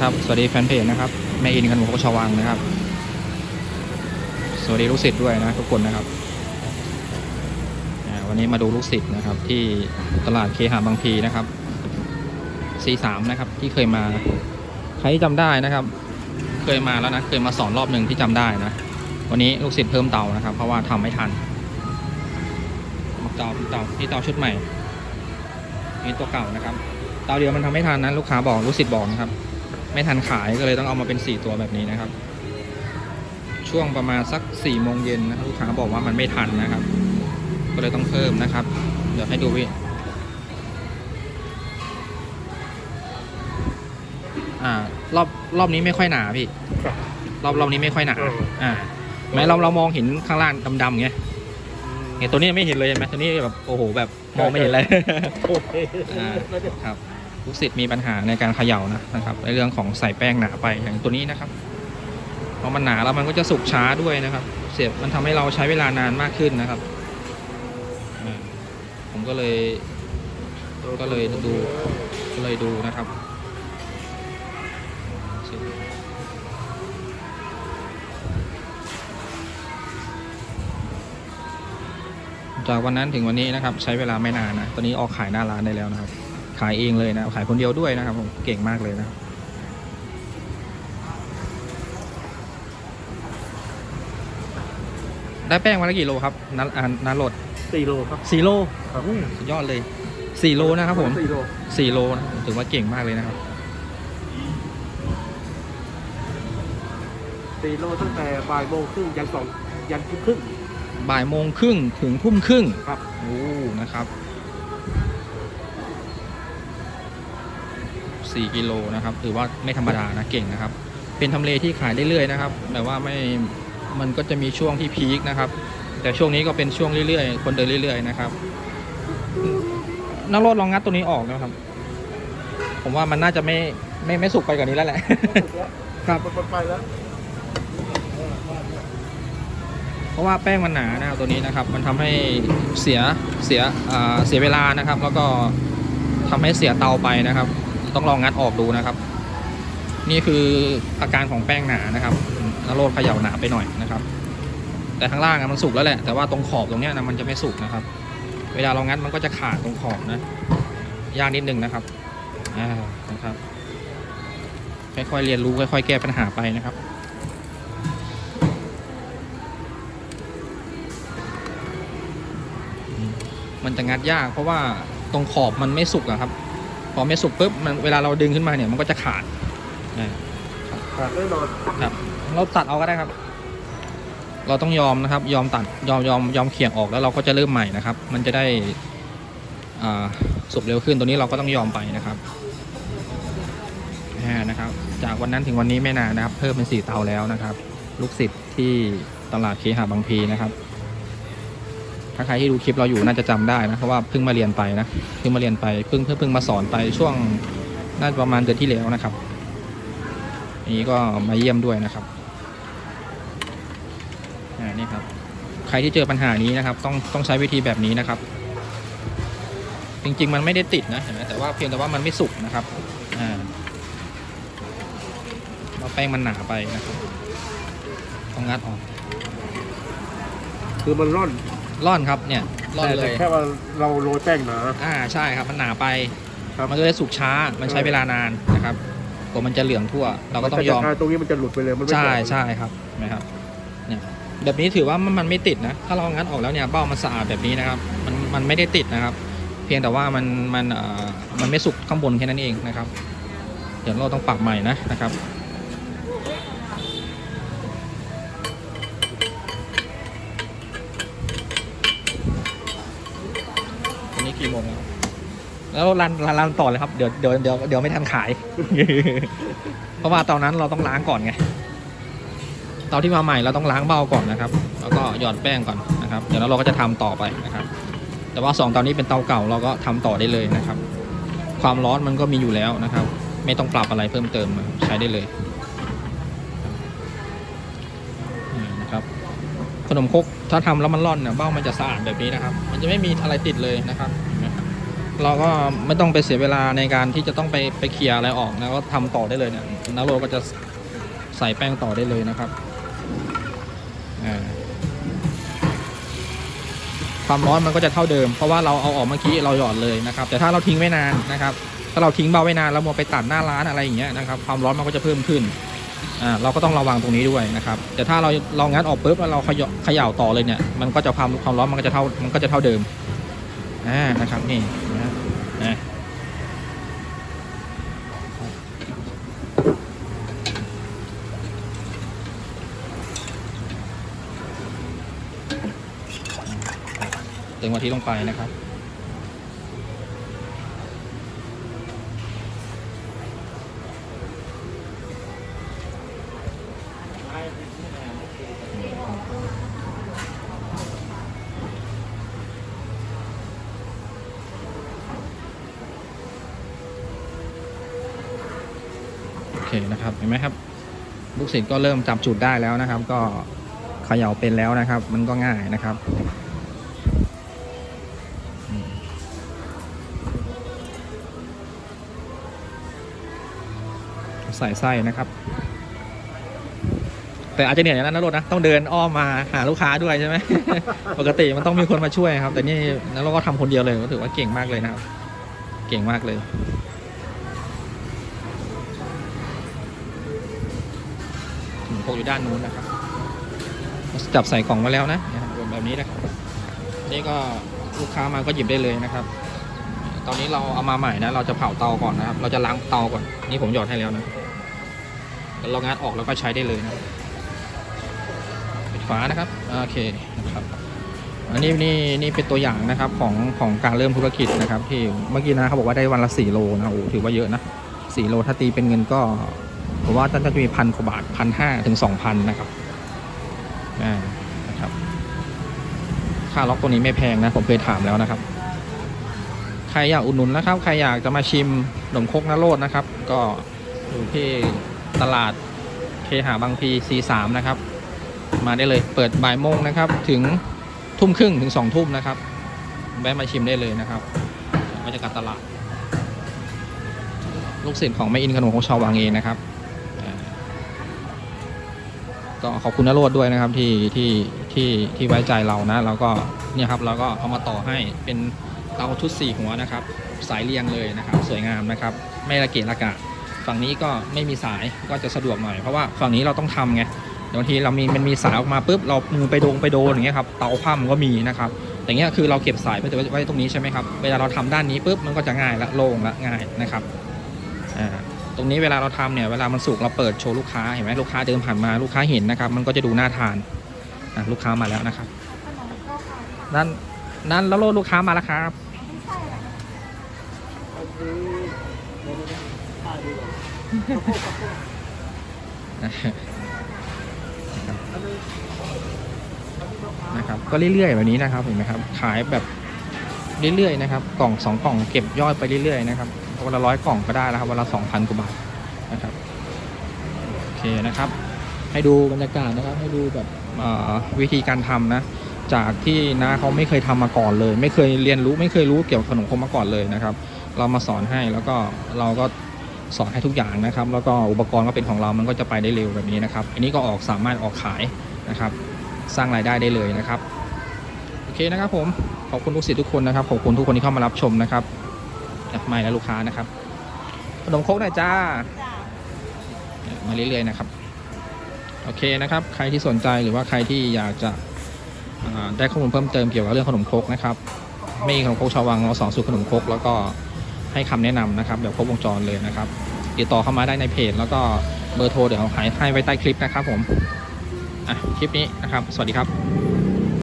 นะครับ สวัสดีแฟนเพจนะครับ แม่อินกันหมูกชาวังนะครับ สวัสดีลูกศิษย์ด้วยนะทุกคนนะครับ วันนี้มาดูลูกศิษย์นะครับ ที่ตลาดเคหะบางพีนะครับ C3 นะครับที่เคยมา ใครที่จำได้นะครับ เคยมาแล้วนะ เคยมาสอนรอบหนึ่งที่จำได้นะ วันนี้ลูกศิษย์เพิ่มเตานะครับ เพราะว่าทำไม่ทันเตาเตาที่เตาชุดใหม่นี่ตัวเก่านะครับ เตาเดียวมันทำไม่ทันนะลูกค้าบอกลูกศิษย์บอกนะครับ ไม่ทันขายก็เลยต้องเอามาเป็น 4 ตัวแบบนี้นะครับ ช่วงประมาณสัก4ี่โมงเย็นนะลูกค้าบอกว่ามันไม่ทันนะครับ ก็เลยต้องเพิ่มนะครับ เดี๋ยวให้ดูวิอ่ารอบรอบนี้ไม่ค่อยหนาพี่ครับ รอบรอบนี้ไม่ค่อยหนาเอออ่าแม้เราเรามองเห็นข้างล่างดำๆไงไงตัวนี้ไม่เห็นเลยเห็นไหมตัวนี้แบบโอ้โหแบบมองไม่เห็นเลยโอเคอ่าครับ ลูกศิษย์มีปัญหาในการเขย่านะนะครับในเรื่องของใส่แป้งหนาไปอย่างตัวนี้นะครับพอมันหนาแล้วมันก็จะสุกช้าด้วยนะครับ เสียบมันทำให้เราใช้เวลานานมากขึ้นนะครับ ผมก็เลยก็เลยดูก็เลยดูนะครับจากวันนั้นถึงวันนี้นะครับ ใช้เวลาไม่นานนะตอนนี้ออกขายหน้าร้านได้แล้วนะครับ ขายเองเลยนะ ขายคนเดียวด้วยนะครับผมเก่งมากเลยนะครับได้แป้งวันละกี่โลครับนัดอ่านัดโหลดสี่โลครับสี่โลครับสุดยอดเลยสี่โลนะครับผมสี่โลสี่โลนะถือว่าเก่งมากเลยนะครับสี่โลตั้งแต่บ่ายโมงครึ่งยันสองยันทุ่มครึ่งบ่ายโมงครึ่งถึงทุ่มครึ่งครับโอ้นะครับ สี่กิโลนะครับถือว่าไม่ธรรมดานะเก่งนะครับ เป็นทำเลที่ขายเรื่อยๆนะครับแบบว่าไม่มันก็จะมีช่วงที่พีคนะครับ แต่ช่วงนี้ก็เป็นช่วงเรื่อยๆ คนเดินเรื่อย ๆ นะครับนักโทษลองงัดตัวนี้ออกนะครับ ผมว่ามันน่าจะไม่ไม่ไม่สุกไปกว่านี้แล้วแหละ ครับไปแล้ว เพราะว่าแป้งมันหนานะครับตัวนี้นะครับ มันทำให้เสียเสียอ่าเสียเวลานะครับ แล้วก็ทำให้เสียเตาไปนะครับ ต้องลองงัดออกดูนะครับ นี่คืออาการของแป้งหนานะครับนโรดเขย่าหนาไปหน่อยนะครับ แต่ข้างล่างมันสุกแล้วแหละ แต่ว่าตรงขอบตรงนี้นะมันจะไม่สุกนะครับ เวลาเรางัดมันก็จะขาดตรงขอบนะยากนิดนึงนะครับอ่านะครับ ค่อยๆเรียนรู้ค่อยๆแก้ปัญหาไปนะครับมันจะงัดยากเพราะว่าตรงขอบมันไม่สุกอะครับ อไม่สุกปุ๊บมันเวลาเราดึงขึ้นมาเนี่ยมันก็จะขาดอ่าขาดแน่นอนครับ เราตัดเอาก็ได้ครับ เราต้องยอมนะครับ ยอมตัดยอมยอมยอมเขี่ยงออกแล้วเราก็จะเริ่มใหม่นะครับ มันจะได้อ่าสุกเร็วขึ้นตัวนี้เราก็ต้องยอมไปนะครับอ่านะครับ จากวันนั้นถึงวันนี้ไม่นานนะครับ เพิ่มเป็นสี่เตาแล้วนะครับ ลูกศิษย์ที่ตลาดเคหะบางพลีนะครับ ถ้าใครที่ดูคลิปเราอยู่น่าจะจำได้นะเพราะว่าเพิ่งมาเรียนไปนะเพิ่งมาเรียนไปเพิ่งเพิ่งเพิ่งมาสอนไปช่วงน่าจะประมาณเดือนที่แล้วนะครับอันนี้ก็มาเยี่ยมด้วยนะครับอ่านี่ครับ ใครที่เจอปัญหานี้นะครับ ต้องต้องใช้วิธีแบบนี้นะครับ จริงๆมันไม่ได้ติดนะเห็นไหมแต่ว่าเพียงแต่ว่ามันไม่สุกนะครับอ่าเราแป้งมันหนาไปนะครับต้องงัดออก คือมันร่อน ร่อนครับเนี่ยร่อนเลแต่ยแค่ว่าเราโรยแป้งหนา อ่าใช่ครับมันหนาไป ครับ มันก็เลยสุกช้ามันใช้เวลานานนะครับกว่ามันจะเหลืองทั่ว เราก็ต้องยอม แต่ตรงนี้มันจะหลุดไปเลยมันไม่ใช่แข็งใช่ครับเห็นไหมครับเนี่ยแบบนี้ถือว่ามันมันไม่ติดนะ ถ้าเรางัดออกแล้วเนี่ยเบ้ามันสะอาดแบบนี้นะครับ มันมันไม่ได้ติดนะครับ เพียงแต่ว่ามันมันเอ่อมันไม่สุกข้างบนแค่นั้นเองนะครับ เดี๋ยวเราต้องปรับใหม่นะนะครับ กี่โมงแล้วแล้วรันรันรันต่อเลยครับเดี๋ยวเดี๋ยวเดี๋ยวเดี๋ยวไม่ทันขาย เพราะว่าตอนนั้นเราต้องล้างก่อนไงเตาที่มาใหม่เราต้องล้างเบ้าก่อนนะครับ แล้วก็หยอดแป้งก่อนนะครับ เดี๋ยวเราก็จะทำต่อไปนะครับ แต่ว่าสองเตานี้เป็นเตาเก่าเราก็ทำต่อได้เลยนะครับ ความร้อนมันก็มีอยู่แล้วนะครับ ไม่ต้องปรับอะไรเพิ่มเติมนะครับใช้ได้เลยนี่นะครับ ขนมครกถ้าทำแล้วมันร่อนเนี่ยเบ้ามันจะสะอาดแบบนี้นะครับ มันจะไม่มีอะไรติดเลยนะครับ เราก็ไม่ต้องไปเสียเวลาในการที่จะต้องไปไปเคลียร์อะไรออกนะก็ทำต่อได้เลยเนี่ยนาโรก็จะใส่แป้งต่อได้เลยนะครับความร้อนมันก็จะเท่าเดิม เพราะว่าเราเอาออกเมื่อกี้เราหยอดเลยนะครับ แต่ถ้าเราทิ้งไว้นานนะครับ ถ้าเราทิ้งเบาไว้นานแล้วมัวไปตัดหน้าร้านอะไรอย่างเงี้ยนะครับ ความร้อนมันก็จะเพิ่มขึ้นอ่าเราก็ต้องระวังตรงนี้ด้วยนะครับ แต่ถ้าเราเรางัดออกปุ๊บแล้วเราขย่ขย่าต่อเลยเนี่ย มันก็จะความความร้อนมันก็จะเท่ามันก็จะเท่าเดิมอ่านะครับนี่นะนะ เติมกะทิลงไปนะครับ โอเคนะครับ เห็นไหมครับ ลูกศิษย์ก็เริ่มจับจุดได้แล้วนะครับ ก็เขย่าเป็นแล้วนะครับ มันก็ง่ายนะครับ ใส่ไส้นะครับ แต่อาจจะเหนื่อยนะนรถนะต้องเดินอ้อมมาหาลูกค้าด้วยใช่ไหม ปกติมันต้องมีคนมาช่วยครับ แต่นี่นรถก็ทำคนเดียวเลยก็ถือว่าเก่งมากเลยนะครับ เก่งมากเลยพกอยู่ด้านนู้นนะครับ จับใส่กล่องมาแล้วนะรับแบบนี้นะครับ นี่ก็ลูกค้ามาก็หยิบได้เลยนะครับ ตอนนี้เราเอามาใหม่นะ เราจะเผาเตาก่อนนะครับ เราจะล้างเตาก่อน นี่ผมหยอดให้แล้วนะ เรางัดออกแล้วก็ใช้ได้เลยนะปิดฝานะครับโอเคนะครับอันนี้นี่นี่เป็นตัวอย่างนะครับของของการเริ่มธุรกิจนะครับที่เมื่อกี้นะเขาบอกว่าได้วันละ4โลนะโอ้ถือว่าเยอะนะ4โลถ้าตีเป็นเงินก็ผมว่าน่าจะมีพันกว่าบาทพันห้าถึงสองพันนะครับอ่านะครับค่าล็อกตัวนี้ไม่แพงนะผมเคยถามแล้วนะครับ ใครอยากอุดหนุนนะครับ ใครอยากจะมาชิมขนมคกนโรดนะครับ ก็อยู่ที่ ตลาดเคหาบางพี C3 นะครับ มาได้เลยเปิดบ่ายโมงนะครับ ถึงทุ่มครึ่งถึงสองทุ่มนะครับ แวะมาชิมได้เลยนะครับบรรยากาศตลาด ลูกศิษย์ของแม่อินขนมของชาววังเองนะครับ ก็ขอบคุณนโรดด้วยนะครับที่ที่ที่ที่ไว้ใจเรานะแล้วก็เนี่ยครับเราก็เอามาต่อให้เป็นเตาชุดสี่หัวนะครับ สายเรียงเลยนะครับ สวยงามนะครับ ไม่ระเกะระกะ ฝั่งนี้ก็ไม่มีสายก็จะสะดวกหน่อยเพราะว่าฝั่งนี้เราต้องทำไงเดี๋ยวบางทีเรามีมันมีสายออกมาปุ๊บเรามือไปโดงไปโดนอย่างเงี้ยครับเตาผ้ามันก็มีนะครับอย่างเงี้ยคือเราเก็บสายไปไว้ตรงนี้ใช่ไหมครับเวลาเราทำด้านนี้ปุ๊บมันก็จะง่ายละโล่งละง่ายนะครับอ่าตรงนี้เวลาเราทำเนี่ยเวลามันสุกเราเปิดโชว์ลูกค้าเห็นไหมลูกค้าเดินผ่านมาลูกค้าเห็นนะครับ มันก็จะดูน่าทานอะลูกค้ามาแล้วนะครับนั่นนั่นแล้วโลดลูกค้ามาแล้วครับ นะครับ ก็เรื่อยๆแบบนี้นะครับเห็นไหมครับ ขายแบบเรื่อยๆนะครับ กล่องสองกล่องเก็บย่อดไปเรื่อยๆนะครับวันละร้อยกล่องก็ได้แล้วครับวันละสองพันกว่าบาทนะครับโอเคนะครับ ให้ดูบรรยากาศนะครับ ให้ดูแบบวิธีการทำนะ จากที่น้าเขาไม่เคยทำมาก่อนเลย ไม่เคยเรียนรู้ไม่เคยรู้เกี่ยวกับขนมครกมาก่อนเลยนะครับ เรามาสอนให้แล้วก็เราก็ สอนให้ทุกอย่างนะครับ แล้วก็อุปกรณ์ก็เป็นของเรามันก็จะไปได้เร็วแบบนี้นะครับ อันนี้ก็ออกสามารถออกขายนะครับ สร้างรายได้ได้เลยนะครับ โอเคนะครับผมขอบคุณลูกศิษย์ทุกคนนะครับขอบคุณทุกคนที่เข้ามารับชมนะครับอะไม่และลูกค้านะครับ ขนมโคกหน่อยจ้ามาเรื่อยๆนะครับ โอเคนะครับ ใครที่สนใจหรือว่าใครที่อยากจะได้ข้อมูลเพิ่มเติมเกี่ยวกับเรื่องขนมครกนะครับไม่มีขนมครกชาววังเราสอนสูตรขนมครกแล้วก็ ให้คำแนะนำนะครับแบบครบวงจรเลยนะครับ ติดต่อเข้ามาได้ในเพจ แล้วก็เบอร์โทรเดี๋ยวหายให้ไว้ใต้คลิปนะครับผมอะคลิปนี้นะครับ สวัสดีครับ